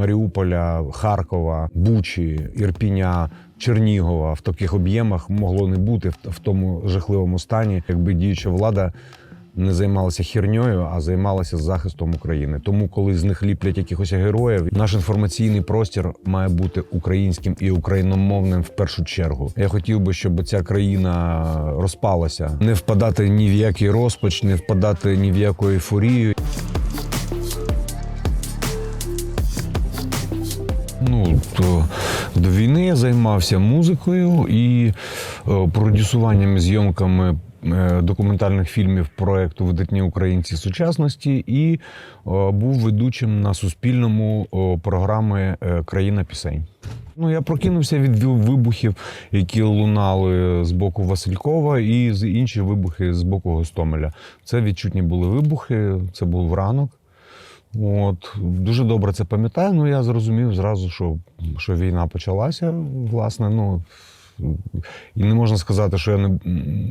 Маріуполя, Харкова, Бучі, Ірпіня. Чернігова в таких об'ємах могло не бути в, тому жахливому стані, якби діюча влада не займалася херньою, а займалася захистом України. Тому, коли з них ліплять якихось героїв, наш інформаційний простір має бути українським і україномовним в першу чергу. Я хотів би, щоб ця країна розпалася, не впадати ні в який розпач, не впадати ні в яку ейфорію. То до війни я займався музикою і е, продюсуванням зйомками е, документальних фільмів проекту Видатні українці сучасності і е, був ведучим на суспільному о, програми Країна пісень. Ну, я прокинувся від ві- вибухів, які лунали з боку Василькова, і з інші вибухи з боку Гостомеля. Це відчутні були вибухи, це був ранок. От дуже добре це пам'ятаю. Ну я зрозумів зразу, що, що війна почалася. Власне, ну і не можна сказати, що я не,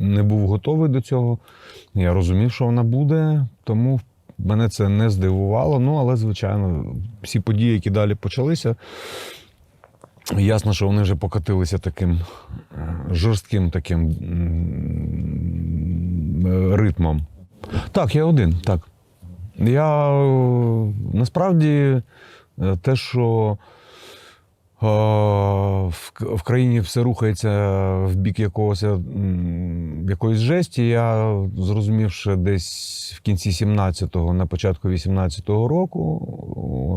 не був готовий до цього. Я розумів, що вона буде, тому мене це не здивувало. Ну, але, звичайно, всі події, які далі почалися, ясно, що вони вже покотилися таким е, жорстким таким ритмом. Так, я один, так. Я е, насправді е, те, що е, в, країні все рухається в бік якогось якоїсь жесті, я зрозумів ще десь в кінці 17-го, на початку 18-го року,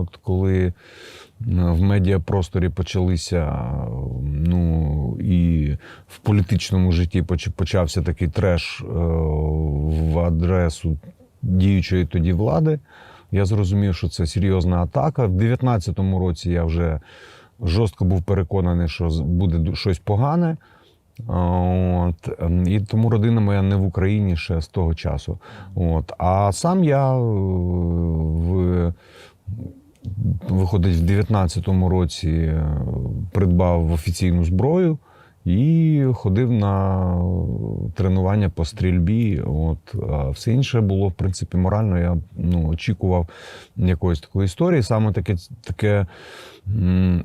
от коли в медіапросторі почалися, ну і в політичному житті почався такий треш в адресу діючої тоді влади. Я зрозумів, що це серйозна атака. В 19-му році я вже жорстко був переконаний, що буде щось погане. От, ем, і тому родина моя не в Україні ще з того часу. От. А сам я е, в, виходить, в 19-му році е, придбав офіційну зброю і ходив на тренування по стрільбі. От. А все інше було, в принципі, морально. Я ну, очікував якоїсь такої історії. Саме таке, таке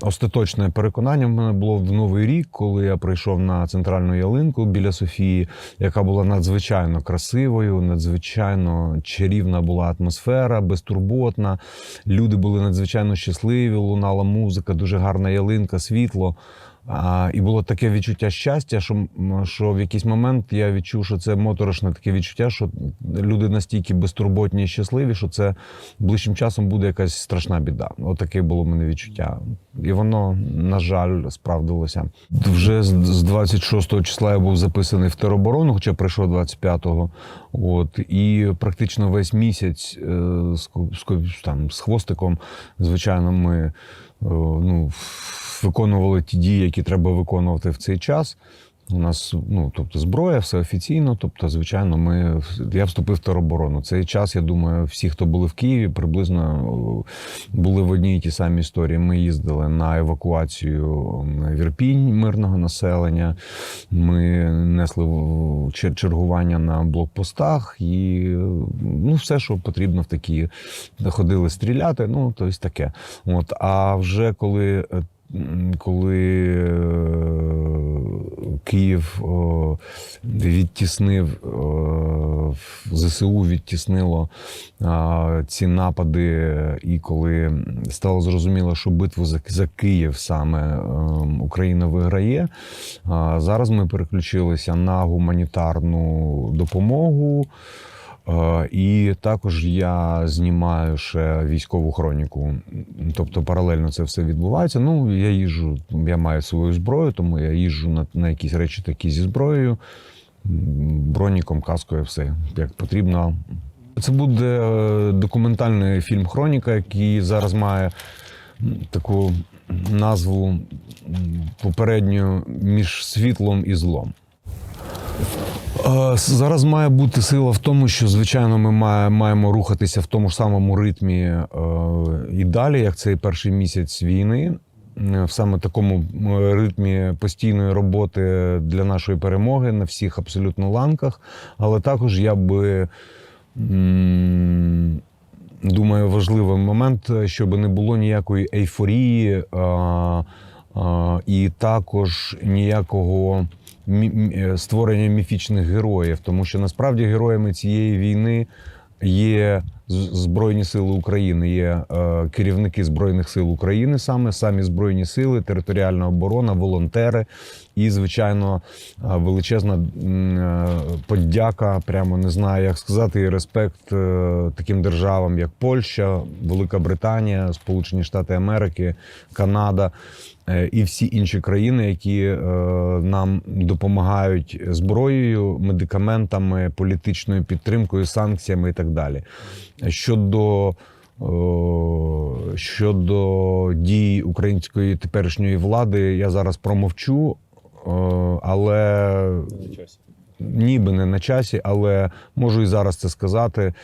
остаточне переконання в мене було в Новий рік, коли я прийшов на центральну ялинку біля Софії, яка була надзвичайно красивою, надзвичайно чарівна була атмосфера, безтурботна. Люди були надзвичайно щасливі, лунала музика, дуже гарна ялинка, світло. А, і було таке відчуття щастя, що, що в якийсь момент я відчув, що це моторошне таке відчуття, що люди настільки безтурботні і щасливі, що це ближчим часом буде якась страшна біда. Отаке було в мене відчуття. І воно, на жаль, справдилося. Вже з з 26 числа я був записаний в тероборону, хоча прийшов 25-го. От, і практично весь місяць е, з, з, там, з хвостиком, звичайно, ми ну, виконували ті дії, які треба виконувати в цей час. У нас ну, тобто, зброя, все офіційно. Тобто, звичайно, ми я вступив в тероборону. Цей час, я думаю, всі, хто були в Києві, приблизно були в одній і тій самій історії. Ми їздили на евакуацію в Ірпінь мирного населення. Ми несли чергування на блокпостах і ну, все, що потрібно в такі ходили стріляти. Ну, тобто таке. От, а вже коли. е, Коли е, Київ відтіснив о, ЗСУ відтіснило ці напади, і коли стало зрозуміло, що битву за, Київ саме ем, Україна виграє. Зараз ми переключилися на гуманітарну допомогу. Е, І також я знімаю ще військову хроніку. Тобто паралельно це все відбувається. Ну, я їжджу, я маю свою зброю, тому я їжджу на, на якісь речі такі зі зброєю, броніком, каскою, все як потрібно. Це буде е, документальний фільм Хроніка, який зараз має таку назву попередню між світлом і злом. Е, Зараз має бути сила в тому, що звичайно ми має- маємо рухатися в тому ж самому ритмі е, і далі, як цей перший місяць війни. Е, В саме такому ритмі постійної роботи для нашої перемоги на всіх абсолютно ланках. Але також я би думаю, важливий момент, щоб не було ніякої ейфорії і також ніякого створення міфічних героїв, тому що насправді героями цієї війни є Збройні Сили України, є е, керівники Збройних сил України, саме самі Збройні Сили, територіальна оборона, волонтери і, звичайно, е, величезна е, подяка, прямо не знаю, як сказати, і респект е, таким державам, як Польща, Велика Британія, Сполучені Штати Америки, Канада е, і всі інші країни, які е, нам допомагають зброєю, медикаментами, політичною підтримкою, санкціями і так далі. Щодо щодо дій української теперішньої влади, я зараз промовчу, але ніби не на часі, але можу і зараз це сказати.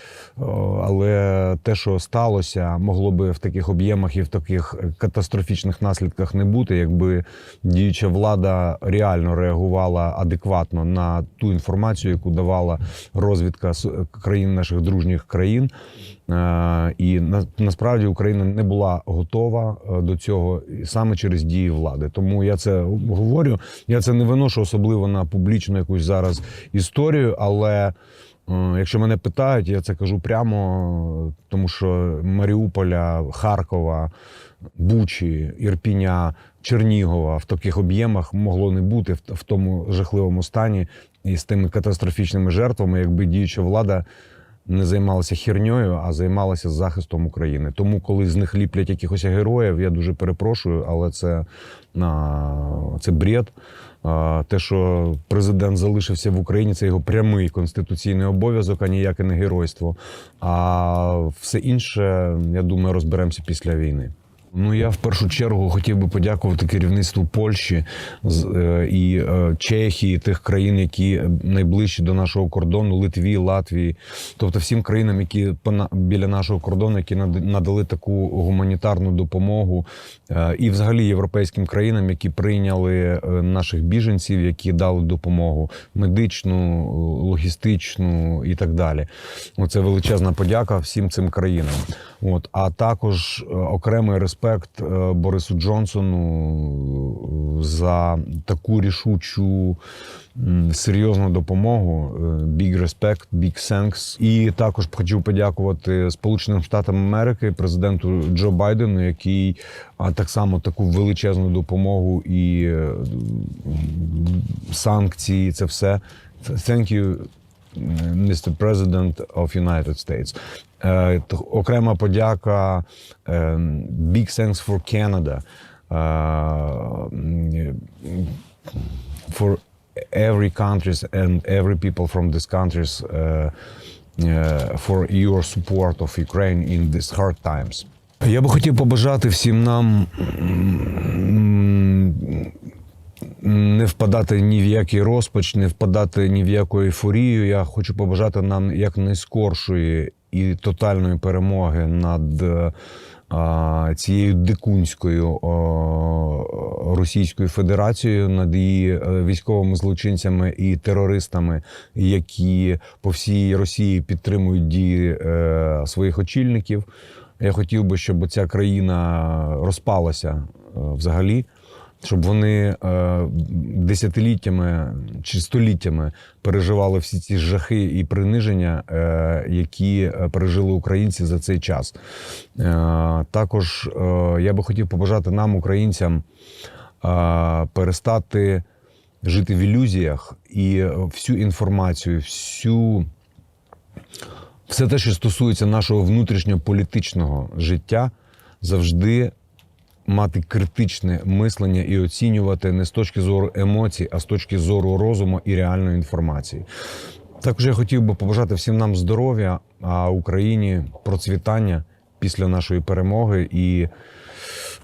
Але те, що сталося, могло би в таких об'ємах і в таких катастрофічних наслідках не бути, якби діюча влада реально реагувала адекватно на ту інформацію, яку давала розвідка країн наших дружніх країн. Е, І насправді Україна не була готова е, до цього саме через дії влади. Тому я це говорю. Я це не виношу особливо на публічну якусь зараз історію, але. е, Якщо мене питають, я це кажу прямо, тому що Маріуполя, Харкова, Бучі, Ірпіня, Чернігова в таких об'ємах могло не бути в, в тому жахливому стані і з тими катастрофічними жертвами, якби діюча влада не займалася хірньою, а займалася захистом України. Тому, коли з них ліплять якихось героїв, я дуже перепрошую, але це, це бред. Те, що президент залишився в Україні, це його прямий конституційний обов'язок, а ніяке не геройство. А все інше, я думаю, розберемося після війни. Ну я в першу чергу хотів би подякувати керівництву Польщі е, і е, Чехії, тих країн, які найближчі до нашого кордону, Литві, Латвії, тобто всім країнам, які біля нашого кордону, які надали таку гуманітарну допомогу, е, і взагалі європейським країнам, які прийняли наших біженців, які дали допомогу медичну, логістичну і так далі. Оце величезна подяка всім цим країнам. От а також е, окремий респект е, Борису Джонсону е, за таку рішучу серйозну допомогу. Big respect, big thanks. І також хотів подякувати Сполученим Штатам Америки, президенту Джо Байдену, який так само таку величезну допомогу і санкції. Це все. Thank you, Mr. President of United States. Е, Окрема подяка е, Big Thanks for Canada. е, For every countries and every people from these countries uh, uh, for your support of Ukraine in these hard times. Я би хотів побажати всім нам не впадати ні в який розпач, не впадати ні в яку ейфорію. Я хочу побажати нам якнайскоршої і тотальної перемоги над е, а, цією дикунською о, Російською Федерацією, над її е, військовими злочинцями і терористами, які по всій Росії підтримують дії е, своїх очільників. Я хотів би, щоб ця країна розпалася е, взагалі щоб вони е, десятиліттями чи століттями переживали всі ці жахи і приниження, е, які е, пережили українці за цей час. Також я би хотів побажати нам, українцям, перестати жити в ілюзіях і всю інформацію, всю все те, що стосується нашого внутрішньополітичного життя, завжди мати критичне мислення і оцінювати не з точки зору емоцій, а з точки зору розуму і реальної інформації. Також я хотів би побажати всім нам здоров'я, а Україні процвітання після нашої перемоги і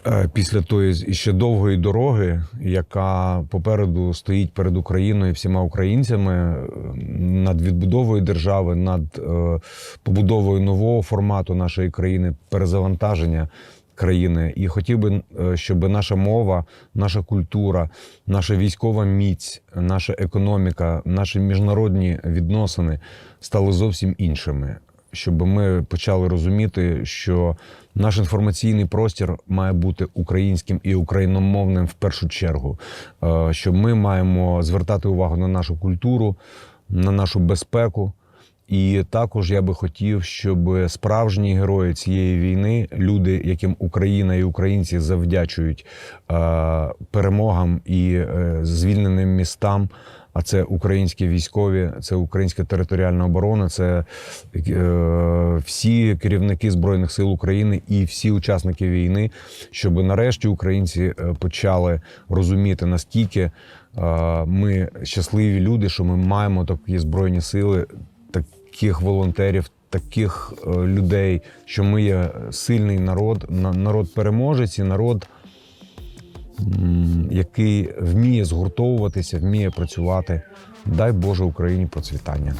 е, після тої ще довгої дороги, яка попереду стоїть перед Україною всіма українцями е, над відбудовою держави, над е, побудовою нового формату нашої країни, перезавантаження країни. І хотів би, е, щоб наша мова, наша культура, наша військова міць, наша економіка, наші міжнародні відносини стали зовсім іншими. щоб ми почали розуміти, що наш інформаційний простір має бути українським і україномовним в першу чергу. Е, Що ми маємо звертати увагу на нашу культуру, на нашу безпеку. І також я би хотів, щоб справжні герої цієї війни, люди, яким Україна і українці завдячують перемогам і е, звільненим містам. А це українські військові, це українська територіальна оборона, це е, всі керівники збройних сил України і всі учасники війни, щоб нарешті українці е, почали розуміти наскільки е, ми щасливі люди, що ми маємо такі збройні сили, таких волонтерів, таких е, людей, що ми є сильний народ, на- народ переможець і народ, який вміє згуртовуватися, вміє працювати. Дай Боже Україні процвітання.